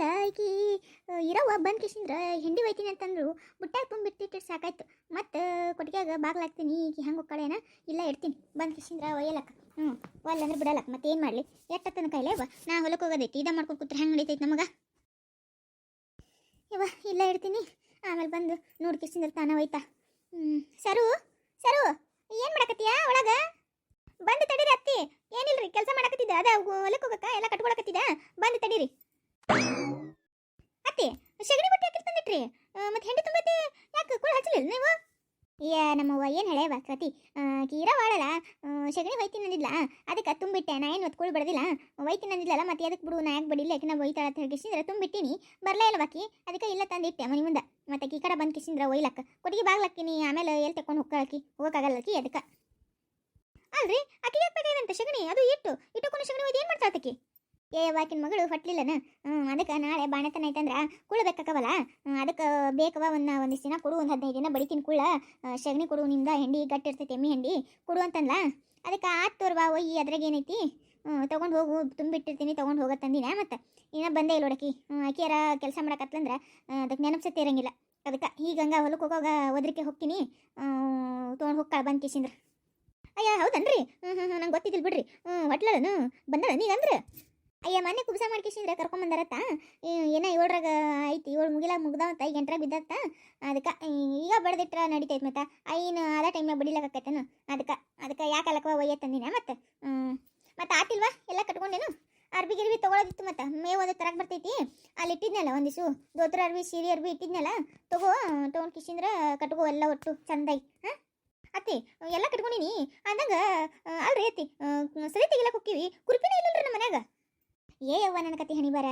ಅಲ್ಲ ಈಕಿ ಇರೋವ ಬಂದು ಕಿಸಿಂದ್ರ ಹಿಂಡಿ ಒಯ್ತೀನಿ ಅಂತಂದ್ರು ಬುಟ್ಟಾಗ ತುಂಬಿಟ್ಟಿಟ್ಟು ಸಾಕಾಯ್ತು. ಮತ್ತು ಕೊಟ್ಟಿಗೆಯಾಗ ಬಾಗ್ಲಾಕ್ತೀನಿ, ಈಕಿ ಹಂಗೆ ಕಡೆನ ಇಲ್ಲ, ಇಡ್ತೀನಿ. ಬಂದು ಕಿಸಿಂದ್ರ ಒಯ್ಯಲಕ್ಕ. ಹ್ಞೂ ಒಲ್ಲ ಅಂದ್ರೆ ಬಿಡಲಕ್ಕ ಮತ್ತೆ ಏನು ಮಾಡಲಿ? ಎಟ್ಟತ್ತನ ಕೈಲೇ ಬಾ ನಾ ಹೊಲಕ್ಕೆ ಹೋಗೋದೈತಿ. ಇದ ಮಾಡ್ಕೊಂಡು ಕೂತ್ರೆ ಹೆಂಗೆ ನಡೀತೈತಿ ನಮಗೆ? ಇವ ಇಲ್ಲ, ಇಡ್ತೀನಿ. ಆಮೇಲೆ ಬಂದು ನೋಡಿ ಕಿಸಿಂದ್ರ ತಾನ ಒಯ್ತಾ. ಹ್ಞೂ ಸರು ಸರು, ಏನು ಮಾಡಕತ್ತೀಯಾ ಒಳಗೆ? ಬಂದು ತಡೀರಿ ಅತ್ತಿ. ಏನಿಲ್ಲ ರೀ ಕೆಲಸ ಮಾಡಕತ್ತಿದ್ದ? ಅದ ಹೊಲಕ್ಕೆ ಹೋಗಕ್ಕ? ಎಲ್ಲ ಕಟ್ಕೊಳಕತ್ತಿದ್ದ? ಬಂದು ತಡೀರಿ. ಅತ್ತಿ, ಶಗಣಿ ಬಟ್ಟೆ ಹಾಕಿ ತಂದಿಟ್ರಿ. ಮತ್ತೆ ಹೆಂಡಿ ತುಂಬೈತಿ ಯಾಕೆ ಕುಳ ಹಚ್ಚಲಿಲ್ಲ ನೀವು? ಯಾ ನಮ್ಮವ್ವ ಏನು ಹೇಳೇವ ಕತಿ? ಕೀರ ಬಾಳಲ್ಲ. ಶಗಣಿ ಒಯ್ತೀನಿ ಅಂದಿಲ್ಲ ಅದಕ್ಕೆ ತುಂಬಿಟ್ಟೆ. ನಾ ಏನು ಕುಳು ಬಡದಿಲ್ಲ. ಒಯ್ತೀನಿ ಅಂದಿಲ್ಲಲ್ಲ ಮತ್ತೆ ಅದಕ್ಕೆ ಬಿಡು, ನಾ ಯಾಕೆ ಬಿಡಿಲ್ಲ ಯಾಕೆ ನಾ ಒಯ್ತಾಳ ಅಂತ ಹೇಳಿ ಕಿಸಿಂದ್ರ ತುಂಬಿಟ್ಟಿನಿ. ಬರಲೇ ಇಲ್ಲ ಬಾಕಿ ಅದಕ್ಕೆ ಇಲ್ಲ ತಂದಿಟ್ಟೆ ಮನೆ ಮುಂದೆ. ಮತ್ತೆ ಈ ಕಡೆ ಬಂದು ಕಿಸಿಂದ್ರ ಒಯ್ಲಕ್ಕ ಕೊಟ್ಟಿಗೆ ಬಾಗ್ಲಕ್ಕಿನಿ ಆಮೇಲೆ ಎಲ್ಲಿ ತಕೊಂಡು ಹೋಗ್ಕಳಕಿ ಹೋಗಕ್ಕಾಗಲ್ಲಕಿ ಅದಕ್ಕೆ. ಅಲ್ರಿ ಅಕ್ಕಿ ಅಂತ ಶಗಣಿ? ಅದು ಇಟ್ಟು. ಇಟ್ಟುಕೊಂಡು ಸಗಣಿ ಒಯ್ದು ಏನು ಮಾಡ್ತಾಳ ಆಕಿ ಏ ವಾಕಿನ ಮಗಳು ಹೊಟ್ಲಿಲ್ಲನ? ಹ್ಞೂ ಅದಕ್ಕೆ ನಾಳೆ ಬಾಣತನ ಐತಂದ್ರ ಕುಳ ಬೇಕಾಕವಲ್ಲ ಅದಕ್ಕೆ ಬೇಕವ ಒಂದು, ಒಂದಿಷ್ಟು ದಿನ ಕೊಡು, ಒಂದು ಹದಿನೈದು ದಿನ ಬಡಿತೀನಿ ಕುಳ್ಳ. ಶಗಣಿ ಕೊಡು ನಿಮ್ದ ಹೆಂಡಿ, ಗಟ್ಟಿ ಇರ್ತೈತೆ, ಎಮ್ಮಿ ಹೆಂಡಿ, ಕೊಡು ಅಂತಂದ್ಲ. ಅದಕ್ಕೆ ಆತ್ ತೋರ್ವಾ ಒಯ್ಯಿ ಅದ್ರಾಗ ಏನೈತಿ? ಹ್ಞೂ ತೊಗೊಂಡು ಹೋಗು, ತುಂಬಿಟ್ಟಿರ್ತೀನಿ, ತೊಗೊಂಡು ತಂದಿನ ಮತ್ತೆ. ಇನ್ನ ಬಂದೇ ಇಲ್ಲ ನೋಡಕಿ. ಆಕಿಯಾರ ಕೆಲಸ ಮಾಡಕತ್ಲಂದ್ರ ಅದಕ್ಕೆ ನೆನಪ್ಸತ್ತೆ ಇರಂಗಿಲ್ಲ. ಅದಕ್ಕೆ ಈಗ ಹಂಗ ಹೊಲಕ್ಕೆ ಹೋಗೋವಾಗ ಒದ್ರಿಕೆ ಹೋಗ್ತೀನಿ ತೊಗೊಂಡು ಹೋಗ್ಕಾಳ ಬಂದು ಕಿಸಿಂದ್ರ. ಅಯ್ಯ, ಹೌದನ್ರಿ? ಹ್ಞೂ ಹ್ಞೂ ನಂಗೆ ಗೊತ್ತಿದ್ದಿಲ್ಲ ಬಿಡ್ರಿ. ಹ್ಞೂ ಹೊಟ್ಲನು ಬಂದಳ ನೀಗಂದ್ರೆ ಅಯ್ಯ, ಮೊನ್ನೆ ಕುಬ್ಸ ಮಾಡ್ಕೇಶಿಂದ್ರೆ ಕರ್ಕೊಂಬಂದಾರತ್ತ ಏನೋ ಏಳ್ರಾಗ ಐತಿ, ಏಳು ಮುಗಿಲ ಮುಗ್ದಾವಂತ ಈಗ ಎಂಟ್ರಾಗ ಬಿದ್ದತ್ತ? ಅದಕ್ಕೆ ಈಗ ಬಡ್ದಿಟ್ರ ನಡಿತೈತೆ ಮತ್ತೆ? ಐನ ಅದ ಟೈಮ್ನಾಗ ಬಡಿಲಾಕತ್ತೇನು ಅದಕ್ಕೆ ಅದಕ್ಕೆ ಯಾಕಲ್ಲಕ್ಕವ ಒಯ್ಯ ತಂದಿನ ಮತ್ತೆ? ಮತ್ತೆ ಆತಿಲ್ವಾ? ಎಲ್ಲ ಕಟ್ಕೊಂಡೇನು? ಅರ್ಬಿ ಗಿರ್ಬಿ ತೊಗೊಳೋದಿತ್ತು ಮತ್ತೆ? ಮೇವು ಒಂದು ತರಕ್ಕೆ ಬರ್ತೈತಿ? ಅಲ್ಲಿ ಇಟ್ಟಿದ್ನಲ್ಲ ಒಂದಿಸು ದೋತ್ರ ಅರ್ಬಿ, ಸೀರೆ ಅರ್ಬಿ ಇಟ್ಟಿದ್ನಲ್ಲ? ತಗೋ, ತೊಗೊಂಡು ಕಿಶಿಂದ್ರ ಕಟ್ಕೋ ಎಲ್ಲ ಒಟ್ಟು, ಚಂದಾಗಿ. ಹಾಂ? ಅತ್ತಿ, ಎಲ್ಲ ಕಟ್ಕೊಂಡಿನಿ? ಅಂದಂಗೆ, ಅಲ್ರಿ ಅತ್ತಿ ಸರಿ ತೆಗಿಲಕ್ಕೆ ಹೋಗ್ತೀವಿ ಕುರುಪಿನೇ ಇಲ್ಲಲ್ರಿ ನಮ್ಮ ಮನ್ಯಾಗ? ಏ ಯವ್ವ ನನ್ನ ಕತಿ ಹಣಿ ಬರ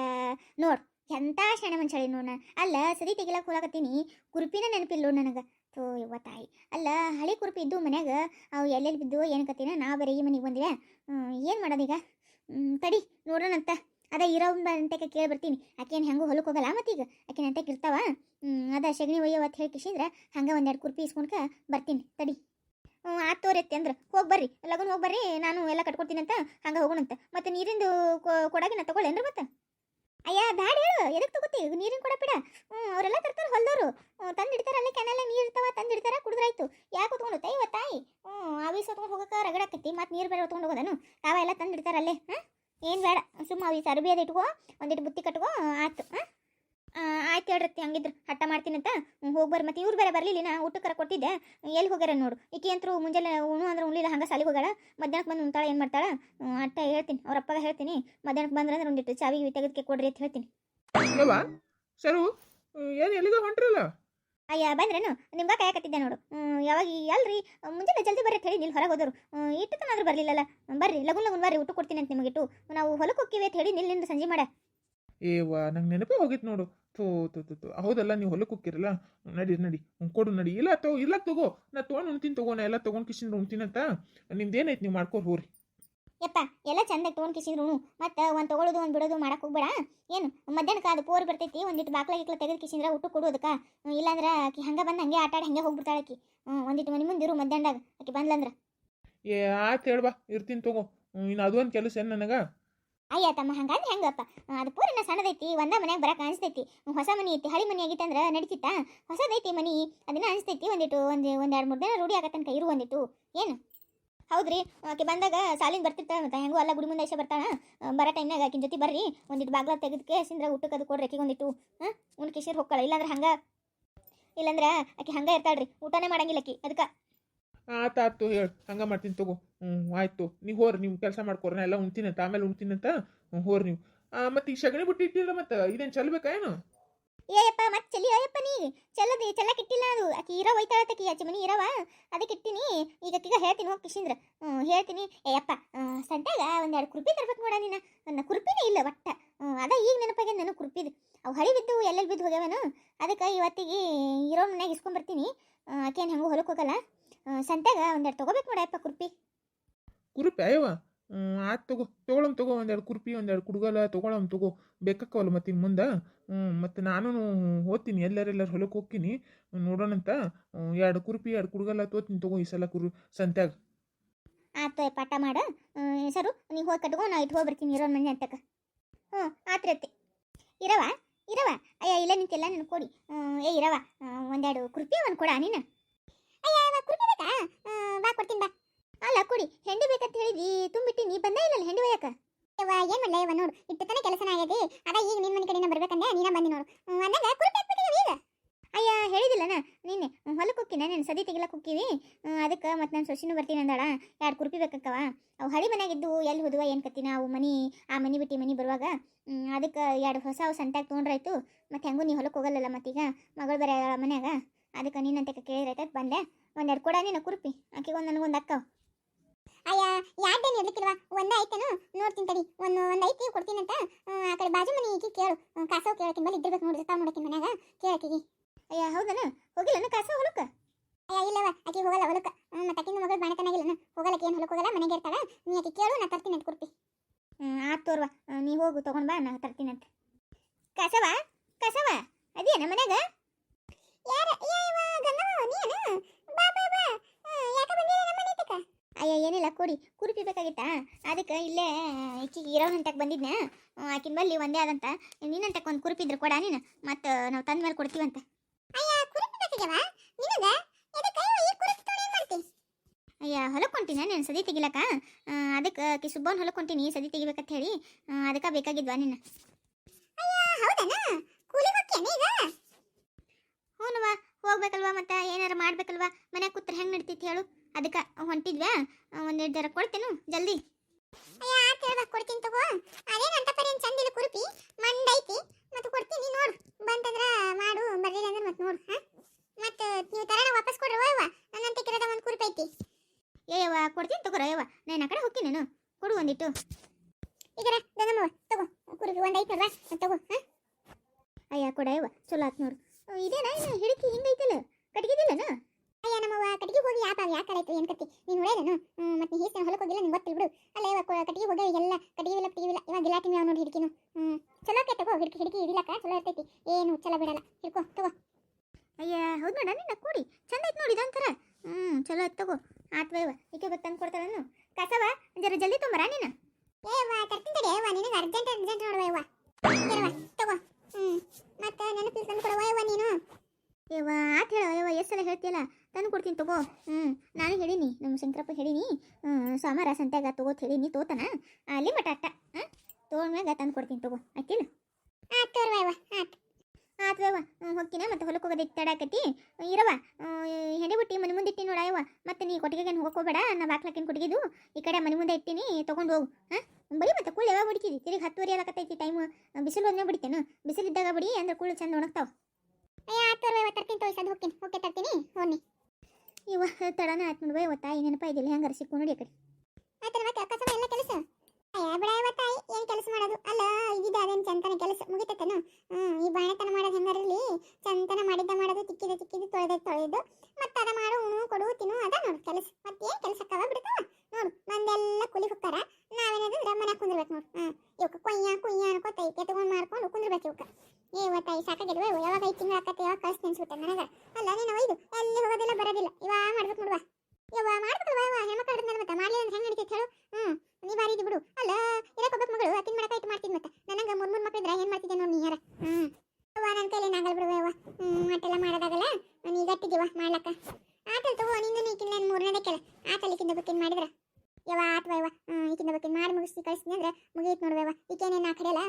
ನೋಡ್ ಎಂತ ಶಣ ಮನುಷ್ಯಳಿ ನೋಡ ಅಲ್ಲ ಸರಿ ತೆಗಿಲಕ್ಕೆ ಹೋಗಕತ್ತೀನಿ. ಕುರುಪಿನ ನೆನಪಿಲ್ಲೋ ನನಗೆ. ತೋ ಯವ್ವ ತಾಯಿ. ಅಲ್ಲ, ಹಳಿ ಕುರುಪಿ ಇದ್ದು ಮನ್ಯಾಗ, ಅವು ಎಲ್ಲೆಲ್ಲಿ ಬಿದ್ದು, ಏನು ಕತ್ತೀನ, ನಾ ಬರೀ ಈ ಮನೆಗೆ ಬಂದಿವೆ. ಏನು ಮಾಡೋದೀಗ ತಡಿ ನೋಡೋಣಂತ ಅದ ಇರೋ ಅಂತಕ್ಕೆ ಕೇಳಿ ಬರ್ತೀನಿ. ಆಕೇನು ಹೆಂಗೂ ಹೊಲಕ್ಕೆ ಹೋಗಲ್ಲ ಮತ್ತೀಗ? ಆಕೆ ಅಂತೆಕ್ ಇರ್ತಾವ? ಅದ ಶಗಣಿ ಒಯ್ಯವ ಅಂತ ಹೇಳಿ ಕಿಸಿದ್ರೆ ಹಂಗೆ ಒಂದೆರಡು ಕುರ್ಪಿ ಇಸ್ಕೊಂಡ್ಕ ಬರ್ತೀನಿ. ತಡಿ. ಆತ್ ತೋರೈತಿ ಅಂದ್ರೆ. ಹೋಗಿ ಬರ್ರಿ, ಲಗನ್ ಹೋಗಿ ಬರ್ರಿ, ನಾನು ಎಲ್ಲ ಕಟ್ಕೊಡ್ತೀನಿ ಅಂತ ಹಂಗೆ ಹೋಗೋಣಂತ. ಮತ್ತೆ ನೀರಿಂದು ಕೊಡಗಿನ ತಗೊಳ್ಳೇನ್ರಿ ಮತ್ತೆ? ಅಯ್ಯ ಬ್ಯಾಡ ಹೇಳು ಎದಕ್ಕೆ ತಗೋತಿ? ನೀರಿನ ಕೊಡ ಬಿಡ. ಹ್ಞೂ ಅವರೆಲ್ಲ ತರ್ತಾರೆ ಹೊಲ್ದವರು. ತಂದಿಡ್ತಾರೆ ಅಲ್ಲೇ ಕೆನಲ್ಲ ನೀರು ಇರ್ತಾವ ತಂದಿಡ್ತಾರ ಕುಡಿದ್ರಾಯ್ತು ಯಾಕೆ ಹೊತ್ಕೊಂಡು ತಾಯಿ. ಹ್ಞೂ ಆವೀಸ್ ಹೊತ್ಕೊಂಡು ಹೋಗಕ್ಕೆ ರಗಡಾಕತ್ತಿ ಮತ್ತೆ ನೀರು ಬೇರೆ ಹೊತ್ಕೊಂಡು ಹೋಗೋದನು. ತಾವ ಎಲ್ಲ ತಂದಿಡ್ತಾರ ಅಲ್ಲೇ, ಹಾಂ? ಏನು ಬೇಡ, ಸುಮ್ಮ ಅವು ಅರ್ಬಿ ಅದು ಇಟ್ಕೋ ಒಂದಿಟ್ಟು ಬುತ್ತಿ ಕಟ್ಕೋ ಆಯ್ತು ಹಾಂ? ಆಯ್ತು ಹೇಳ್ರತ್ತಿ ಹಂಗಿದ್ರು ಹಠ ಮಾಡ್ತೀನಂತ ಹೋಗಿ ಬರ್ ಮತ್ತೆ ಇವ್ರು ಬೇರೆ ಬರಲಿಲ್ಲ ನಾ ಊಟಕ್ಕರ ಕೊಟ್ಟಿದ್ದೆ. ಎಲ್ಲಿ ಹೋಗ್ಯಾರ ನೋಡು. ಈಕೆ ಅಂತರೂ ಮುಂಜಾನೆ ಉಣು ಅಂದ್ರೆ ಉಣ್ಲಿಲ್ಲ ಹಂಗೆ ಸಾಲಿಗೆ ಹೋಗಾಳ ಮಧ್ಯಾಹ್ನಕ್ಕೆ ಬಂದು ಉಣ್ತಾಳೆ ಏನು ಮಾಡ್ತಾಳ? ಅಟ್ಟ ಹೇಳ್ತೀನಿ. ಅವ್ರ ಅಪ್ಪಗೆ ಹೇಳ್ತೀನಿ. ಮಧ್ಯಾಹ್ನಕ್ಕೆ ಬಂದ್ರೆ ಅಂದ್ರೆ ಒಂದಿಟ್ಟು ಚಾವಿ ತೆಗೆದಕ್ಕೆ ಕೊಡ್ರಿ ಅಂತ ಹೇಳ್ತೀನಿ. ಸರು ಏನು ಎಲ್ಲಿಗೆ ಹೊಂಟ್ರಲ್ಲ? ಅಯ್ಯ ಬಂದ್ರೇನು? ನಿಮ್ಗೆ ಕಾಯಕತ್ತಿದ್ದೆ ನೋಡು. ಯಾವಾಗ ಅಲ್ರಿ? ಮುಂಜಾನೆ ಜಲ್ದಿ ಬರ್ರಿ ಹೇಳಿ ನಿಲ್ ಹೊರಗೆ ಹೋದರು. ಇಟ್ಟು ತನಾದ್ರೂ ಬರಲಿಲ್ಲಲ್ಲ. ಬರ್ರಿ ಲಗುನ್ ಲಗುನ್ ಬರ್ರಿ ಊಟ ಕೊಡ್ತೀನಿ ಅಂತ ನಿಮಗಿಟ್ಟು ನಾವು ಹೊಲಕ್ಕೆ ಹೋಗ್ತೀವಿ ಅಂತ ಹೇಳಿ ನಿಲ್ಲಿಂದ ಸಂಜೆ ಮಾಡ. ಏವ್ವ ನಂಗೆ ನೆನಪೇ ಹೋಗಿತ್ತು ನೋಡು. ಥೋ ತೋ ತೋ ಥೋ. ಹೌದಲ್ಲ ನೀವು ಹೊಲಕ್ಕೆ ಹೋಗ್ತಿರಲ್ಲ? ನಡಿ ನಡಿ ಕೊಡು ನಡಿ. ಇಲ್ಲ ತಗೋ ಇಲ್ಲ ತಗೋ. ನಾ ತೊಗೊಂಡು ಉಣ್ತೀನಿ ತಗೋ ನಾ ಎಲ್ಲ ತೊಗೊಂಡು ಕಿಶಿಂದ ಉಣ್ತೀನಂತ ಅಂತ. ಏನಾಯ್ತು ನೀವು ಮಾಡ್ಕೊರ್ ಹೋರಿ. ಯಪ್ಪ ಎಲ್ಲ ಚಂದಾಗಿ ತೊಗೊಂಡು ಕಿಸಿದ್ರು ಮತ್ತೆ ಒಂದು ತೊಗೊಳೋದು ಒಂದು ಬಿಡೋದು ಮಾಡಕ್ಕೆ ಹೋಗ್ಬೇಡ. ಏನು ಮಧ್ಯಾಹ್ನಕ್ಕೆ ಅದು ಪೋರ್ ಬರ್ತೈತಿ ಒಂದಿಟ್ಟು ಬಾಕ್ಲ ಗಿಕ್ಲ ತೆಗೆದು ಕಿಸಿಂದ್ರ ಊಟ ಕೊಡು ಅದಕ್ಕೆ. ಇಲ್ಲಾಂದ್ರೆ ಆಕಿ ಹಂಗೆ ಬಂದು ಹಂಗೆ ಆಟ ಆಡಿ ಹಂಗೆ ಹೋಗ್ಬಿಡ್ತಾಳೆ ಆಕಿ. ಒಂದಿಟ್ಟು ಮನೆ ಮುಂದಿರು ಮಧ್ಯಾಹ್ನದಾಗ. ಆಕಿ ಬಂದ್ಲಂದ್ರೆ. ಏ ಆಯ್ತು ಹೇಳ್ಬಾ ಇರ್ತೀನಿ ತಗೋ. ಇನ್ನು ಅದು ಒಂದು ಕೆಲಸ ಏನು ನನಗೆ? ಅಯ್ಯ ತಮ್ಮ, ಹಂಗಂದ್ರೆ ಹೆಂಗಪ್ಪ? ಅದು ಪೂರ್ಣ ಸಣ್ಣದೈತಿ, ಒಂದ ಮನ್ಯಾಗ ಬರಕ್ಕೆ ಅನಿಸ್ತೈತಿ. ಹೊಸ ಮನಿ ಐತಿ, ಹಳಿ ಮನಿ ಆಗಿತ್ತಂದ್ರೆ ನಡೀತಿತ್ತ? ಹೊಸದೈತಿ ಮನಿ, ಅದನ್ನ ಅನಿಸ್ತೈತಿ, ಒಂದಿಟ್ಟು, ಒಂದು ಒಂದು ಎರಡು ಮೂರು ದಿನ ರೂಢಿ ಆಗತ್ತನಕ ಇರು ಒಂದಿಟ್ಟು. ಏನು? ಹೌದ್ರಿ, ಆಕೆ ಬಂದಾಗ ಸಾಲಿನ ಬರ್ತಿರ್ತಾಳೆ ಮತ್ತೆ, ಹೆಂಗೂ ಅಲ್ಲ ಗುಡಿ ಮುಂದೆ ಐಸೆ ಬರ್ತಾಳ. ಬರ ಟೈಮ್ನಾಗ ಆಕಿನ ಜೊತೆ ಬರ್ರಿ, ಒಂದಿಟ್ಟು ಬಾಗ್ಲ ತೆಗೆದಕ್ಕೆ ಸಿಂದ್ರ ಊಟಕ್ಕೆ ಅದು ಕೊಡ್ರಿ ಆಕಿಗೆ ಒಂದಿಟ್ಟು. ಹಾಂ ಉಣ್ ಕಿಶಿರ್ ಹೋಗ್ಕಳ ಇಲ್ಲಾಂದ್ರೆ ಹಂಗ, ಇಲ್ಲಾಂದ್ರೆ ಆಕಿ ಹಂಗ ಇರ್ತಾಳ್ರಿ, ಊಟನೇ ಮಾಡಂಗಿಲ್ಲ ಆಕಿ ಅದಕ್ಕೆ ಆತು ಆತು ಹೇಳು, ಹಂಗೆ ಮಾಡ್ತೀನಿ ತಗೋ. ಹ್ಞೂ ಆಯ್ತು. ನೀವು ಹೋರಿ, ನೀವು ಕೆಲಸ ಮಾಡ್ಕೊರಿ ನಾ ಎಲ್ಲ ಉಣ್ತೀನಿ ಅಂತ, ಆಮೇಲೆ ಉಣ್ತೀನಿ ಅಂತ ಹ್ಞೂ ಹೋರಿ ನೀವು. ಮತ್ತೆ ಈ ಸಗಣಿ ಬಿಟ್ಟು ಇಟ್ಟಿಲ್ಲ ಮತ್ತೆ, ಇದೇನು ಚಲ್ಬೇಕಾ ಏನು? ಏಯಪ್ಪ, ಮತ್ತೆ ಚಲಿ ಅಯ್ಯಪ್ಪ ನೀ. ಚೆಲ್ಲದಿ ಚೆಲ್ಲಕ್ಕೆ ಇಟ್ಟಿಲ್ಲ ಅದು. ಆಕಿ ಇರೋ ಒಯ್ತಾಳತಕಿ ಆಚೆ ಮನಿ ಇರವ. ಅದಕ್ಕೆ ಇಟ್ಟಿನಿ. ಈಗ ಈಗ ಹೇಳ್ತೀನಿ, ಹೋಗಿ ಕಿಶಿಂದ್ರ. ಹೇಳ್ತೀನಿ. ಏಯಪ್ಪ ಸಂತ್ಯಾಗ ಒಂದೆರಡು ಕುರ್ಪಿ ತರ್ಬೇಕು ನೋಡ ನೀನು. ನನ್ನ ಕುರ್ಪಿನೇ ಇಲ್ಲ ಒಟ್ಟ. ಅದ ಈಗ ನೆನಪಾಗೆ ನನಗೆ ಕುರ್ಪಿದು. ಅವು ಹಳಿ ಬಿದ್ದು ಎಲ್ಲೆಲ್ಲಿ ಬಿದ್ದು ಹೋಗ್ಯಾವನು. ಅದಕ್ಕೆ ಇವತ್ತಿಗೆ ಇರೋ ಮನೆಗೆ ಇಸ್ಕೊಂಬರ್ತೀನಿ ಆಕೇನು ಹೆಂಗೂ ಹೊಲಕ್ಕೆ ಹೋಗಲ್ಲ. ಸಂತ್ಯಾಗ ಒಂದೆರಡು ತಗೋಬೇಕು ನೋಡಪ್ಪ ಕುರ್ಪಿ. ಕುರುಪಿ ಅಯ್ಯವ ಆಯ್ತು ತಗೋ ತೊಗೊಳಮ್ ತಗೋ ಒಂದೆರಡು ಕುರುಪಿ ಒಂದೆರಡು ಕುಡುಗಲ ತೊಗೊಳಮ್ ತಗೋ. ಬೇಕಾಕವಲ್ಲ ಮತ್ತೆ ಇನ್ನು ಮುಂದೆ? ಮತ್ತು ನಾನು ಓದ್ತೀನಿ ಎಲ್ಲರೆಲ್ಲರ ಹೊಲಕ್ಕೆ ಹೋಗ್ತೀನಿ. ನೋಡೋಣಂತ ಎರಡು ಕುರುಪಿ ಎರಡು ಕುಡುಗಲ ತೋತೀನಿ ತಗೋ ಈ ಸಲ ಕುರು ಸಂತ್ಯಾಗ. ಆತು ಪಾಠ ಮಾಡ. ಸರು ನೀವು ಹೋಗಿ ಕಟ್ಕೊ ನಾ ಇಟ್ಟು ಹೋಗ್ಬರ್ತೀನಿ ಇರೋ ಮನೆ ಅಂತಕ ಹ್ಞೂ ಆತ್ರಿ ಇರವಾ ಇರವ ಅಯ್ಯ ಇಲ್ಲ ನಿಂತೆಲ್ಲ ನನ್ ಕೊಡಿ. ಏ ಇರವ ಒಂದೆರಡು ಕುರ್ಪಿ ಒಂದು ಕೊಡ ನೀನು. ಕುರ್ಪಿ ಬೇಕಾ ಬಾ, ಕೊಡ್ತೀನಿ, ಬಾ. ಅಲ್ಲ, ಕುಡಿ. ಹೆಂಡಿ ಬೇಕಂತ ಹೇಳಿದಿ ತುಂಬಿಟ್ಟಿನಿ ಬಂದೇ ಇಲ್ಲ ಹೆಂಡಿ ಒಯ್ಯಕ? ಯವ್ವ, ಏನ್ ಮಾಡ್ಲ ಯವ್ವ, ನೋಡು. ಇಟ್ಟ ತನ ಕೆಲಸನ ಆಗ್ಯದಿ ಅದ ಈಗ ನಿನ್ ಮನೆ ಕಡೆನ ಬರ್ಬೇಕಂದ್ರೆ ನೀನ ಬಂದಿ ನೋಡು. ಅಂದಾಗ ಕುರ್ಪಿ ಈಗ. ಅಯ್ಯ, ಹೇಳಿದಿಲ್ಲನ? ನಿನ್ನೆ ಹೊಲಕ್ಕೆ ಹೋಗ್ತೀನಿ, ನಾನು ಸದಿ ತೆಗಿಲಕ್ಕೆ ಹೋಗ್ತೀವಿ. ಅದಕ್ಕೆ ಮತ್ತೆ ನಾನು ಸೊಸಿನೂ ಬರ್ತೀನಿ ಅಂದಾಳ. ಎರಡು ಕುರ್ಪಿ ಬೇಕಕ್ಕವ? ಅವು ಹಳಿ ಮನೆಯಾಗಿದ್ದು ಎಲ್ಲಿ ಹೋದುವ, ಏನು ಕತ್ತಿನ, ಅವು ಮನಿ, ಆ ಮನಿ ಬಿಟ್ಟು ಮನಿ ಬರುವಾಗ ಅದಕ್ಕೆ ಎರಡು ಹೊಸ ಅವು ಸಂತ್ಯಾಗ ತೊಗೊಂಡ್ರಾಯ್ತು. ಮತ್ತು ಹೆಂಗೂ ನೀ ಹೊಲಕ್ಕೆ ಹೋಗಲ್ಲಲ್ಲ ಮತ್ತೀಗ? ಮಗಳು ಬರ ಮನ್ಯಾಗ. ಅದಕ್ಕೆ ನೀನಂತೆ ಕೇಳಿದ್ರಾಯ್ತು ಅದ್ ಬಂದೆ. ಒಂದೆರಡು ಕೊಡ ನೀನು ಕುರ್ಪಿ ಆಕೆಗೊಂದು ನನಗೊಂದು ಅಕ್ಕ. ಅಯ್ಯ ಯಾರ್ದೇನು ಇರ್ಲಿಕ್ಕಿಲ್ವಾ? ಒಂದೇ ಐತೇನು? ನೋಡ್ತೀನಿ ತಡಿ. ಒಂದು ಒಂದು ಐತಿ ಕೊಡ್ತೀನಿ ಅಂತ. ಆ ಕಡೆ ಬಾಜು ಮನೆ ಈಕಿ ಕೇಳು. ಕಾಸವ್ ಕೇಳಕಿನ ಮೇಲೆ ಇದ್ದಿರ್ಬೇಕು ನೋಡಿ ತಾವು ನೋಡಕಿನ ಮನ್ಯಾಗ. ಕೇಳಕಿಗಿ ಅಯ್ಯ ಹೌದನ? ಹೋಗಿಲ್ಲನ ಕಾಸವ್ ಹೊಲಕ್ಕೆ? ಅಯ್ಯ ಇಲ್ಲವ. ಆಕೆ ಹೋಗಲ್ಲ ಹೊಲಕ್ಕೆ. ಮತ್ತೆ ಆಕಿನ ಮಗಳು ಬಾಣತನಾಗಿಲ್ಲನ ಹೋಗಲ್ಲಕ್ಕೆ ಏನು ಹೊಲಕ್ಕೆ ಹೋಗಲ್ಲ ಮನೆಗೆ ಇರ್ತಾಳ. ನೀ ಆಕೆ ಕೇಳು ನಾ ತರ್ತೀನಿ ಅಂತ ಕುರ್ಪಿ ಹ್ಞೂ ಆತ್ ತೋರ್ವ. ನೀ ಹೋಗು ತಗೊಂಡ್ ಬಾ ನಾ ತರ್ತೀನಿ ಅಂತ. ಕಸವ? ಕಸವ? ಅದೇನ ಮನ್ಯಾಗ ಯಾರ ಯಾವ ಗಂಗವ್ವ ನೀನು ಬಾ ಬಾ ಬಾ ಯಾಕ ಬಂದಿಲ್ಲ ನಮ್ಮ ಮನೆ ತಕ ಅಯ್ಯ ಏನಿಲ್ಲ ಕೊಡಿ ಕುರುಪಿ ಬೇಕಾಗಿತ್ತಾ ಅದಕ್ಕೆ ಇಲ್ಲೇ ಈಕಿಗೆ ಇರೋನಂತಕ್ಕೆ ಬಂದಿದ್ನ. ಆಕಿನ ಬಲ್ಲಿ ಒಂದೇ ಆದಂತ. ನಿನ್ನಂತಕ್ಕೆ ಒಂದು ಕುರುಪಿ ಇದ್ರೆ ಕೊಡ ನೀನು. ಮತ್ತು ನಾವು ತಂದ ಮೇಲೆ ಕೊಡ್ತೀವಂತ. ಅಯ್ಯ ಕುರುಪಿ ಬೇಕಾಗ್ಯವ ನಿನಗ? ಎದಕ್ಕೆ? ಈ ಕುರುಪಿ ತೊಗೊಂಡು ಮಾಡ್ತಿ? ಅಯ್ಯ ಹೊಲಕ್ಕೆ ಹೊಂಟಿನ ನಾನು ಸದಿ ತೆಗಿಲಕ್ಕ? ಅದಕ್ಕೆ ಆಕಿ ಸುಬ್ಬನ್ ಹೊಲಕ್ಕೆ ಹೊಂಟೀನಿ ಸದಿ ತೆಗಿಬೇಕಂತ ಹೇಳಿ. ಅದಕ್ಕೆ ಬೇಕಾಗಿದ್ವಾ ನಿನ್ನ? ಹ್ಞೂನವ್ವ ಹೋಗ್ಬೇಕಲ್ವಾ ಮತ್ತೆ? ಏನಾರು ಮಾಡ್ಬೇಕಲ್ವಾ? ಮನ್ಯಾಗ ಕೂತ್ರೆ ಹೆಂಗೆ ನಡ್ತೈತಿ ಹೇಳು. ಅದಕ್ಕೆ ಹೊಂಟಿದ್ವಾ? ಒಂದೆರಡು ಜರ ಕೊಡ್ತೇನು, ಜಲ್ದಿ. ಅಯ್ಯ ಆ ಹೇಳ್ಬೇಕು ಕೊಡ್ತೀನಿ ತಗೋ. ಅದೇನು ಅಂತ ಪರಿ ಚಂದ ಇಲ್ಲ ಕುರುಪಿ? ಮಂಡೈತಿ ಮತ್ತೆ ಕೊಡ್ತೀನಿ, ನೋಡು. ಬಂತಂದ್ರ ಮಾಡು, ಬರ್ಲಿಲ್ಲ ಅಂದ್ರೆ ಮತ್ತೆ ನೋಡು, ಹಾಂ? ಮತ್ತೆ ನೀವು ತರಣ ವಾಪಸ್ ಕೊಡ್ರಿ ಯವ್ವ ನನ್ನಂತೆ ಕಿರದ ಒಂದು ಕುರುಪಿ ಐತಿ. ಏಯವ್ವ, ಕೊಡ್ತೀನಿ ತಗೋರ ಯವ್ವ ನಾನು ಆ ಕಡೆ ಹೋಗ್ತೀನಿ ನಾನು. ಕೊಡು ಒಂದಿಟ್ಟು. ಈಗರ ಗಂಗಮ್ಮವ್ವ ತಗೋ. ಕುರುಪಿ ಒಂದು ನೋಡ್ವಾ ತಗೋ, ಹಾಂ? ಅಯ್ಯ, ಕೊಡ ಯವ್ವ ಚಲೋ ಆತ್ ನೋಡು. ಇದೇನಾ ಹಿಡಿಕಿ ಹಿಂಗೈತಲ್ಲ? ಕಟ್ಗಿದಿಲ್ಲನ ಅಯ್ಯ ನಮ್ಮವ್ವ ಕಟ್ಟಿಗೆ ಹೋಗಿ ಯಾಪ ಯಾಕೆ ಕಡೆ ಆಯ್ತು ಏನು ಕತ್ತಿ? ನೀನು ನೋಡೇನು ಮತ್ತೆ ನೀ ಹೇಸ್ತೇನೆ ಹೊಲಕ್ಕೆ ಹೋಗಿಲ್ಲ, ನಿಂಗೆ ಗೊತ್ತಿಲ್ಲ ಬಿಡು. ಅಲ್ಲ ಇವಾಗ ಕಟ್ಟಿಗೆ ಹೋಗಿ ಎಲ್ಲ ಕಟ್ಟಿಗೆ ಇಲ್ಲ ಇವಾಗ ಗಿಲಾಟಿ ಯಾವ ನೋಡಿ ಹಿಡ್ಕಿನು. ಚಲೋ ಆಕೈತೆ ತಗೋ, ಹಿಡ್ಕಿ ಹಿಡ್ಕಿ ಹಿಡಿಲಕ್ಕ. ಚಲೋ ಇರ್ತೈತಿ. ಏನು ಚಲೋ ಬಿಡಲ್ಲ. ಹಿಡ್ಕೋ, ತಗೋ. ಅಯ್ಯ, ಹೌದು ನೋಡ, ನಿನ್ನ ಕೂಡಿ. ಚಂದ ಐತೆ ನೋಡಿ ಇದೊಂಥರ. ಹ್ಞೂ ಚಲೋ ಐತೆ ತಗೋ. ಆತ್ವ ಇವ. ಈಕೆ ಬತ್ ತಂದು ಕೊಡ್ತಾಳನು ಕಸವ, ಜರ ಜಲ್ದಿ ತೊಂಬರ ನೀನು? ಏವ ತರ್ತೀನಿ ತಡಿ ಯವ್ವ ನಿನಗೆ ಅರ್ಜೆಂಟ್ ಅರ್ಜೆಂಟ್ ನೋಡುವ ಯವ್ವ ತಗೋ. ಹ್ಞೂ ಮತ್ತೆ ನೆನಪಿಲ್ ತಂದು ಕೊಡುವ ಯವ್ವ ನೀನು? ಯವ್ವ ಆತ್ ಹೇಳ ಎಷ್ಟು ಸಲ ಹೇಳ್ತೀಯಲ್ಲ? ತಂದು ಕೊಡ್ತೀನಿ ತಗೋ. ಹ್ಞೂ ನಾನು ಹೇಳೀನಿ, ನಮ್ಮ ಶಂಕರಪ್ಪ ಹೇಳೀನಿ. ಹ್ಞೂ ಸೋಮವಾರ ಸಂತ್ಯಾಗ ತಗೋತ ಹೇಳೀನಿ, ತೋತನ. ಅಲ್ಲಿ ಮಟ ಅಟ್ಟ. ಹಾಂ? ತೊಗೊಂಡ್ಮ್ಯಾಗ ತಂದು ಕೊಡ್ತೀನಿ ತಗೋ. ಆಯ್ತಿಲ್ಲ ಆಯ್ತು ತೋರ್ವ ಆತ್ ಆಯ್ತು ಅವ್ವ ಹೋಗ್ತೀನ? ಮತ್ತೆ ಹೊಲಕ್ಕೆ ಹೋಗೋದು ತಡಾಕತಿ ಇರವ ಹೆಣೆ ಬಿಟ್ಟು ಮನೆ ಮುಂದೆ ಇಟ್ಟಿ ನೋಡ ಯವ್ವ ಮತ್ತೆ ನೀ ಕೊಟ್ಟಿಗೆ ಹೋಗೋಕೋಬೇಡ ನಾ ಬಾಕ್ಲಾಕಿನ ಕೊಟ್ಟಿಗೆದು ಈ ಕಡೆ ಮನೆ ಮುಂದೆ ಇಟ್ಟಿನಿ, ತೊಗೊಂಡು ಹೋಗು ಹಾಂ ಬರೀ ಮತ್ತೆ ಕುಳ್ಳು ಯಾವಾಗ ಬಿಡ್ತೀರಿ ತಿರುಗಿ ಹತ್ತುವರೆ ಆಗತ್ತೈತಿ ಟೈಮ್ ಬಿಸಿಲು ಹೋದ್ಮೇಲೆ ಬಿಡ್ತೇನೆ ಬಿಸಿಲಿದ್ದಾಗ ಬಿಡಿ ಅಂದ್ರೆ ಕುಳ್ಳು ಚಂದ ಒಣಗ್ತಾವ ಅಯ್ಯ ಆತೋರ್ ವಯ್ವ ತರ್ತೀನಿ ತೋರಿಸೋದು ಹೋಗ್ತೀನಿ ಓಕೆ ತರ್ತೀನಿ ಹೋಗಿ ಇವ ತಡನ ಆಯ್ತು ನೋಡಿ ವಯ್ವ ತಾಯಿ ನೆನಪ ಇದಿಲ್ಲ ಹೆಂಗಾರ ಸಿಕ್ಕು ನೋಡಿ ಆ ಕಡೆ ಆಯ್ತು ಮತ್ತೆ ಅಕ್ಕ ಎಲ್ಲ ಕೆಲಸ ಅಯ್ಯ ಬಿಡ ಯವ್ವ ತಾಯಿ ಏನು ಕೆಲಸ ಮಾಡೋದು ಅಲ್ಲ ಇದಿದೆ ಅದೇನು ಚಂತನ ಕೆಲಸ ಮುಗಿತೇನು ಹ್ಞೂ ಈ ಬಾಣತನ ಮಾಡೋದು ಹೆಂಗಾರಿರ್ಲಿ ಚಂತನ ಮಾಡಿದ್ದ ಮಾಡೋದು ತಿಕ್ಕಿದ ತಿಕ್ಕಿದ ತೊಳೆದ ತೊಳೆದು ಮತ್ತೆ ಅದ ಮಾಡು ಉಣು ಕೊಡು ತಿನ್ನು ಅದ ನೋಡು ಕೆಲಸ ಮತ್ತೇನು ಕೆಲಸಕ್ಕವ ಬಿಡ್ತಾವ ನೋಡು ಮಂದೆಲ್ಲ ಕುಲಿ ಹೋಗ್ತಾರ ನಾವೇನಂದ್ರೆ ಮನ್ಯಾಗ ಕುಂದಿರ್ಬೇಕು ನೋಡು ಹ್ಞೂ ಇವಕ್ಕೆ ಕೊಯ್ಯ ಕುಯ್ಯ ಅನ್ಕೋತ ಐತೆ ತಗೊಂಡು ಮಾಡ್ಕೊಂಡು ಕುಂದಿರ್ಬೇಕು ಇವಕ್ಕೆ ಏ ಇವತ್ತಾಯಿ ಸಾಕಾಗಿಲ್ವ ಯಾವಾಗ ಐದು ತಿಂಗಳು ಆಕತ್ತೆ ಯಾವಾಗ ಕಳ್ಸಿ ನೆನ್ಸ್ಬಿಟ್ಟೆ ನನಗೆ ಅಲ್ಲ ನೀನು ಒಯ್ದು ಎಲ್ಲಿ ಹೋಗೋದಿಲ್ಲ ಬರೋದಿಲ್ಲ ಇವಾ ಮಾಡ್ಬೇಕು ನೋಡುವ ಯವ್ವ ಮಾಡ್ಬೇಕಲ್ವ ಯವ್ವ ಹೆಣ್ಮಕ್ಳು ಹಿಡಿದ್ಮೇಲೆ ಮತ್ತೆ ನಡೀತೈತೆ ಹೇಳು. ಹ್ಮ್, ನೀ ಬಾರಿ ಇದ್ದು ಬಿಡು. ಅಲ್ಲ ಇರಕ್ಕೆ ಹೋಗ್ಬೇಕು ಮಗಳು ಅತ್ತಿನ ಮಾಡಕ ಇಟ್ಟು ಮಾಡ್ತೀನಿ ಮತ್ತೆ. ನನಗೆ ಮೂರು ಮೂರು ಮಕ್ಳಿದ್ರೆ ಏನು ಮಾಡ್ತಿದ್ದೆ ನೋಡಿ ನೀ ಯಾರ. ಹ್ಮ್. ಅವ್ವ ನನ್ನ ಕೈಲಿ ನಾಗಲ್ ಬಿಡುವ ಹ್ಮ್ ಅಟ್ಟೆಲ್ಲ ಮಾಡೋದಾಗಲ್ಲ. ನೀ ಗಟ್ಟಿಗಿವ ಮಾಡ್ಲಕ್ಕ. ಆತಲ್ ತಗೋ ನಿಂದು ಈಕಿನ ನಾನು ಮೂರನೇದಕ್ಕೆಲ್ಲ ಆತಲ್ ಈಕಿಂದ ಬುಕ್ಕಿಂಗ್ ಮಾಡಿದ್ರ? ಯವ ಆತ್ವ ಯವ ಈ ಈಕಿಂದ ಬುಕ್ಕಿಂಗ್ ಮಾಡಿ ಮುಗಿಸಿ ಕಳಿಸ್ತೀನಿ ಅಂದ್ರೆ ಮುಗಿಯಿತು ನೋಡುವ ಈಕೇನೇನು ಆ ಕಡೆ ಅಲ್ಲ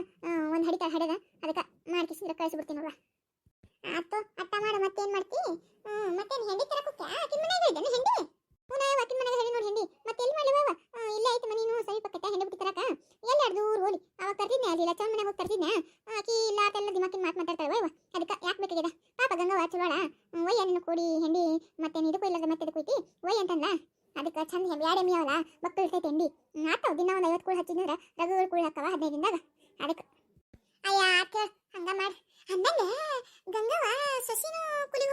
ಒಂದು ಹಡಿತಾಳೆ ಹಡದ. ಅದಕ್ಕೆ ಮಾಡ್ಕಿಸಿದ್ರೆ ಕಳಿಸ್ಬಿಡ್ತೀನಿ ನೋಡುವ ಆತು ಅಟ್ಟ ಮಾಡು, ಮತ್ತೇನು ಮಾಡ್ತಿ? ಹ್ಞೂ ಮತ್ತೇನು ಹೆಂಡಿ ತರಕ್ಕೆ ಆಕಿನ ಮನೆಗೆ ಇದ್ದಾನೆ ಹೆಂಡಿ ಹ್ಞೂ ಆಕಿನ ಮನೆಗೆ ಹೆಂಡಿ ನೋಡಿ ಹೆಂಡಿ ಮತ್ತೆ ಎಲ್ಲಿ ಮಾಡಿವ ಇಲ್ಲೇ ಐತೆ ಮನೀನು ಸಮೀಪಕ್ಕತ್ತ ಹೆಂಡಿ ಬಿಟ್ಟು ತರಕ ಎಲ್ಲ ದೂರ ಹೋಲಿ ಅವಾಗ ತರ್ತಿದ್ನೆ ಅಲ್ಲಿ ಲಚ್ಚನ ಮನೆಗೆ ಹೋಗಿ ತರ್ತಿದ್ನೆ ಆಕಿ ಇಲ್ಲ ಆತೆಲ್ಲ ದಿಮಾಕಿನ ಮಾತು ಮಾತಾಡ್ತಾಳೆ ವಯ್ವ ಅದಕ್ಕೆ ಯಾಕೆ ಬೇಕಾಗಿದೆ ಪಾಪ ಗಂಗವ್ವ ಚಲೋಳ ಒಯ್ಯ ನಿನ್ನ ಕೊಡಿ ಹೆಂಡಿ ಮತ್ತೆ ಇದಕ್ಕೂ ಇಲ್ಲದ ಮತ್ತೆ ಇದಕ್ಕೂ ಐತಿ ಒಯ್ಯ ಅಂತಂದ ಅದಕ್ಕೆ ಚಂದ ಹೆಂಡಿ ಎರಡು ಎಮ್ಮಿ ಅವಲ್ಲ ಮಕ್ಕಳು ಇರ್ತೈತೆ ಹೆಂಡಿ ಆತಾವ ದಿನ ಒಂದು ಐವತ್ತು ಕೂಳು ಹಚ್ಚಿದ್ರೆ ರಘುಗಳು ಕೂಳು ಹಾಕವ ಹದಿನೈದು ದಿನದಾಗ ಅದಕ್ಕೆ ಅಯ್ಯ ಆತ ಹಂಗ ಮಾಡಿ ಅಂದಂಗೆ ಗಂಗವ್ವ ಸೊಸಿನೂ ಕುಲಿ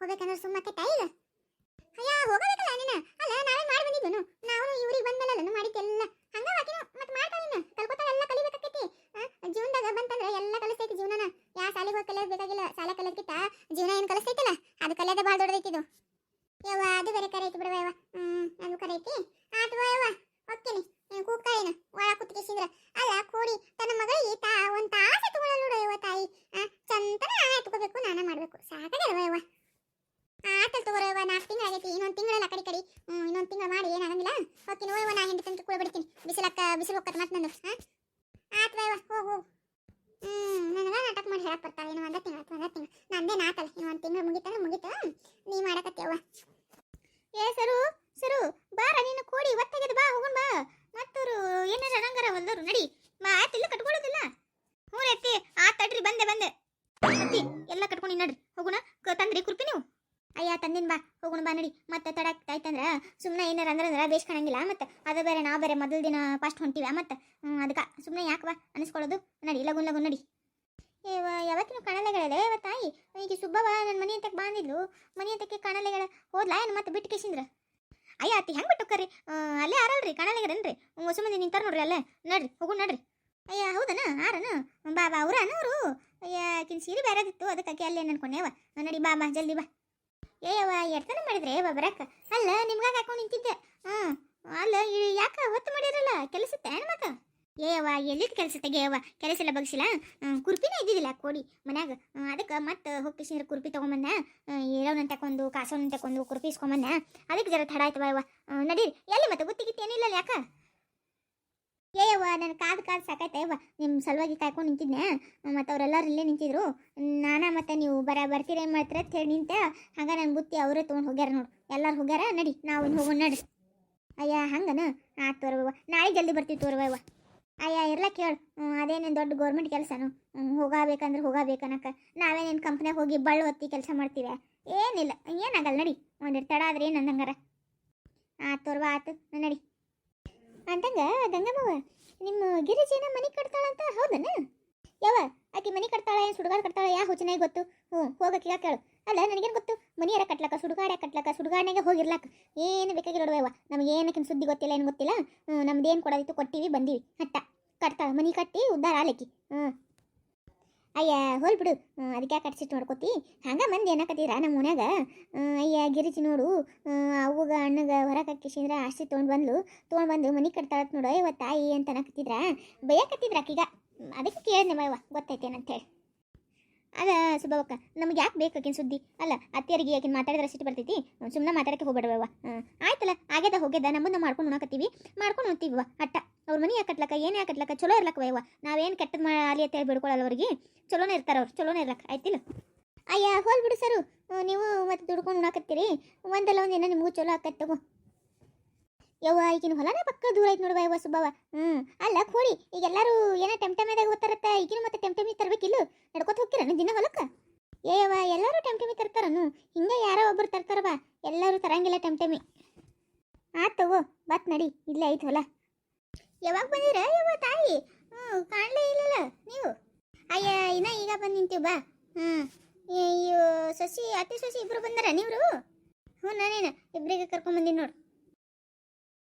褒めか ಹೊಲ್ದವ್ರು ನಡಿ ಮಾತಿಲ್ಲ ಕಟ್ಕೊಳ್ಳೋದಿಲ್ಲ? ಹ್ಞೂ ಅತ್ತಿ. ಆ ತಡ್ರಿ, ಬಂದೆ ಬಂದೆ. ಅತ್ತಿ, ಎಲ್ಲ ಕಟ್ಕೊಂಡು ನಡ್ರಿ. ಹೋಗೋಣ. ತಂದ್ರಿ ಕುರ್ಪಿ ನೀವು? ಅಯ್ಯ, ತಂದಿನ ಬಾ. ಹೋಗೋಣ ಬಾ ನಡಿ. ಮತ್ತೆ ತಡ ಆಯ್ತಂದ್ರ ಸುಮ್ಮನೆ ಏನಾರ ಅಂದ್ರೆ ಬೇಸ್ ಕಾಣಂಗಿಲ್ಲ ಮತ್ತೆ ಅದು ಬೇರೆ, ನಾ ಬೇರೆ ಮೊದಲ ದಿನ ಫಸ್ಟ್ ಹೊಂಟಿವ. ಮತ್ತೆ ಅದಕ್ಕೆ ಸುಮ್ಮನೆ ಯಾಕೆ ಬಾ ಅನಿಸ್ಕೊಳ್ಳೋದು. ನಡಿ, ಲಗುನ್ ಲಗುನ್ ನಡಿ. ಏವ, ಯಾವತ್ತಿನೂ ಕಣಲೆಗಳಲ್ಲ ಏವ ತಾಯಿ? ಈಗ ಸುಬ್ಬವ ನನ್ನ ಮನೆ ಅಂತಕ್ಕೆ ಬಂದಿದ್ಲು. ಮನೆ ಅಂತಕ್ಕೆ ಕಾಣಲೆಗಳ ಹೋದ್ಲಾ ಏನು ಮತ್ತೆ ಬಿಟ್ಟು ಕೇಸಿಂದ್ರ? ಅಯ್ಯ ಅತ್ತಿ ಹೆಂಗೆ ಬಿಟ್ಟು ಕರಿ ಅಲ್ಲೇ ಆರಲ್ರಿ ಕಾಣಲೆಗರೇನ್ರಿ ಹೊಸ ಮಂದಿ ನಿಂತಾರ ನೋಡ್ರಿ ಅಲ್ಲೇ. ನಡ್ರಿ, ಹೋಗು ನಡ್ರಿ. ಅಯ್ಯ, ಹೌದನ? ಆರನ? ಬಾ ಬಾ ಅವ್ರನ ಅವರು ಅಯ್ಯ, ಆಕಿನ ಸೀರೆ ಬೇರೆದಿತ್ತು ಅದಕ್ಕೆ ಅಲ್ಲೇ ಅನ್ಕೊಂಡೇವ ನಡಿ, ಬಾ ಬಾ, ಜಲ್ದಿ ಬಾ. ಏಯವ್ವ, ಎಡ್ತನ ಮಾಡಿದ್ರೆ ಬಾ ಬರಕ ಅಲ್ಲ, ನಿಮ್ಗಾಗಿ ಹಾಕೊಂಡು ನಿಂತಿದ್ದೆ. ಹಾಂ ಅಲ್ಲ ಯಾಕೆ ಹೊತ್ತು ಮಾಡಿರಲ್ಲ? ಕೆಲಸತ್ತೆ ಏನು ಏಯವ್ವ ಎಲ್ಲಿದ್ ಕೆಲಸ ತೆಗೆಯವ ಕೆಲಸ ಎಲ್ಲ ಬಗ್ಸಿಲ್ಲ? ಕುರ್ಪಿನೇ ಇದ್ದಿದ್ದಿಲ್ಲ ಕೋಡಿ ಮನ್ಯಾಗ. ಅದಕ್ಕೆ ಮತ್ತೆ ಹೋಗಿ ಕುರ್ಪಿ ತೊಗೊಂಬಂದ ಏಳೋನ ತಕೊಂಡು ಕಾಸೋನ ತಕೊಂಡು ಕುರ್ಪಿ ಇಸ್ಕೊಂಬಂದ ಅದಕ್ಕೆ ಜರ ತಡ ಆಯ್ತವ ಆ, ನಡೀರಿ. ಎಲ್ಲಿ ಮತ್ತೆ ಗುತ್ತಿ ಗಿತ್ತಿ ಏನಿಲ್ಲ ಯಾಕ? ಏಯವ್ವ ನನ್ನ ಕಾದು ಕಾದು ಸಾಕಾಯ್ತ ನಿಮ್ಮ ಸಲುವಾಗಿ ಕಾಯ್ಕೊಂಡು ನಿಂತಿದ್ನೆ? ಮತ್ತು ಅವರೆಲ್ಲರೂ ಇಲ್ಲೇ ನಿಂತಿದ್ರು. ನಾನ ಮತ್ತೆ ನೀವು ಬರ ಬರ್ತೀರಿ ಏನು ಮಾಡ್ತೀರ ಅಂತ ಹೇಳಿ ನಿಂತೆ ಹಂಗ ನನ್ನ ಬುತ್ತಿ ಅವರೇ ತೊಗೊಂಡು ಹೋಗ್ಯಾರ ನೋಡು. ಎಲ್ಲರೂ ಹೋಗ್ಯಾರ? ನಡಿ ನಾವು ಹೋಗೋಣ ನಡಿ ಅಯ್ಯ ಹಂಗನ? ಆತು ತೋರ್ವ ನಾಳೆ ಜಲ್ದಿ ಬರ್ತೀವಿ ತೋರವ್ವ ಅಯ್ಯ, ಇರ್ಲ ಕೇಳು. ಅದೇನೇನು ದೊಡ್ಡ ಗೌರ್ಮೆಂಟ್ ಕೆಲಸನು? ಹೋಗಬೇಕಂದ್ರೆ ಹೋಗಬೇಕನಕ ನಾವೇನೇನು ಕಂಪ್ನಿಯಾಗ ಹೋಗಿ ಬಳ್ಳು ಹೊತ್ತಿ ಕೆಲಸ ಮಾಡ್ತೀವಿ. ಏನಿಲ್ಲ, ಏನಾಗಲ್ಲ, ನಡಿ. ಒಂದೆರಡು ತಡ ಆದ್ರೆ ಏನು ಅಂದಂಗಾರ? ಆತೋರ್ವ ತೋರ್ವ, ಆತು. ನಡಿ. ಅಂತಂಗ ಗಂಗಮ್ಮವ ನಿಮ್ಮ ಗಿರಿಜೇನ ಮನೆ ಕಟ್ತಾಳಂತ? ಹೌದನ? ಯಾವ ಆಕಿ ಮನೆ ಕಟ್ತಾಳ, ಏನು ಸುಡುಗಾಡು ಕಟ್ತಾಳ, ಯಾ ಹುಚ್ಚನಾಗಿ ಗೊತ್ತು? ಹ್ಞೂ ಹೋಗಕ್ಕೆ ಕೇಳು. ಅಲ್ಲ ನನಗೇನು ಗೊತ್ತು? ಮನಿ ಯಾರ ಕಟ್ಲಕ್ಕ ಸುಡುಗಾಡ ಕಟ್ಲಕ್ಕ ಸುಡುಗಾಡ್ನಾಗೆ ಹೋಗಿರ್ಲಕ್ಕ. ಏನು ನೋಡುವ ನಮಗೆ ಏನಕ್ಕಿನ ಸುದ್ದಿ ಗೊತ್ತಿಲ್ಲ ಏನು ಗೊತ್ತಿಲ್ಲ. ನಮ್ದೇನು ಕೊಡೋದಿತ್ತು ಕೊಟ್ಟಿವಿ ಬಂದೀವಿ. ಹಟ್ಟ ಕಟ್ತಾಳೆ ಮನೆ ಕಟ್ಟಿ ಉದ್ದಾರ ಆಲಕ್ಕಿ. ಹ್ಞೂ ಅಯ್ಯ ಹೋಲ್ ಬಿಡು. ಅದಕ್ಕೆ ಕಟ್ಸಿಟ್ಟು ನೋಡ್ಕೋತಿ ಹಂಗೆ ಮಂದಿ ಏನಕತ್ತೀರ ನಮ್ಮ ಮನ್ಯಾಗ? ಅಯ್ಯ ಗಿರಿಜಿ ನೋಡು. ಹ್ಮ್, ಅಣ್ಣಗೆ ಹೊರಗೆ ಹಾಕಿಸಿದ್ರ ಆಸ್ತಿ ತೊಗೊಂಡು ಬಂದ್ಲು. ತೊಗೊಂಡು ಬಂದು ಮನೆ ಕಟ್ತಾಳತ್ ನೋಡು. ಇವ ತಾಯಿ ಅಂತ ಅನ್ನಕತ್ತಿದ್ರ? ಬೈಯಕತ್ತಿದ್ರ ಹ್ಮ್, ಅದಕ್ಕೆ ಕೇಳಿದ್ನೆ ಮಯವ್ವ ಗೊತ್ತೈತೇನಂತೇಳಿ ಅದ ಸುಬ್ಬವಕ್ಕ ನಮ್ಗೆ ಯಾಕೆ ಬೇಕು ಆಕಿನ ಸುದ್ದಿ? ಅಲ್ಲ, ಅತ್ತೆಯರಿಗೆ ಯಾಕಿನ ಮಾತಾಡಿದ್ರೆ ಸಿಟ್ಟು ಬರ್ತೈತಿ. ಸುಮ್ಮನೆ ಮಾತಾಡಕ್ಕೆ ಹೋಗ್ಬೇಡವ ಆಯ್ತಲ್ಲ, ಆಗ್ಯದ ಹೋಗ್ಯದ, ನಮ್ಮನ್ನ ಮಾಡ್ಕೊಂಡು ಉಣಕತ್ತೀವಿ. ಮಾಡ್ಕೊಂಡು ಉಣ್ತೀವಿ ಅಟ್ಟ. ಅವ್ರ ಮನೆ ಯಾಕೆ ಕಟ್ಲಕ್ಕ ಏನು ಚಲೋ ಇರ್ಲಕ್ಕ ವಯವ್ವ ನಾವೇನು ಕೆಟ್ಟದ್ ಮಾಡಲಿ ಅಂತ ಹೇಳಿ ಬಿಡ್ಕೊಳ್ಳಲ್ಲ ಅವ್ರಿಗೆ. ಚಲೋನೇ ಇರ್ತಾರ ಅವ್ರು, ಚಲೋನೇ ಇರ್ಲಕ್ಕ ಆಯ್ತಿಲ್ಲ? ಅಯ್ಯ, ಹೋಲ್ ಬಿಡು ಸರು. ನೀವು ಮತ್ತೆ ದುಡ್ಕೊಂಡು ಉಣಕತ್ತೀರಿ. ಒಂದಲ್ಲ ಒಂದು ಏನೋ ನಿಮಗೂ ಚಲೋ ಆಕತ್ ತಗೋ. ಯವ್ವ ಈಗಿನ ಹೊಲನೇ ಪಕ್ಕ ದೂರ ಐತೆ ನೋಡುವ ಯವ್ವ ಸುಬ್ಬವ ಹ್ಞೂ ಅಲ್ಲ ಕೋಡಿ ಈಗ ಎಲ್ಲರೂ ಏನೋ ಟೆಮ್ ಟೆಮ್ದಾಗ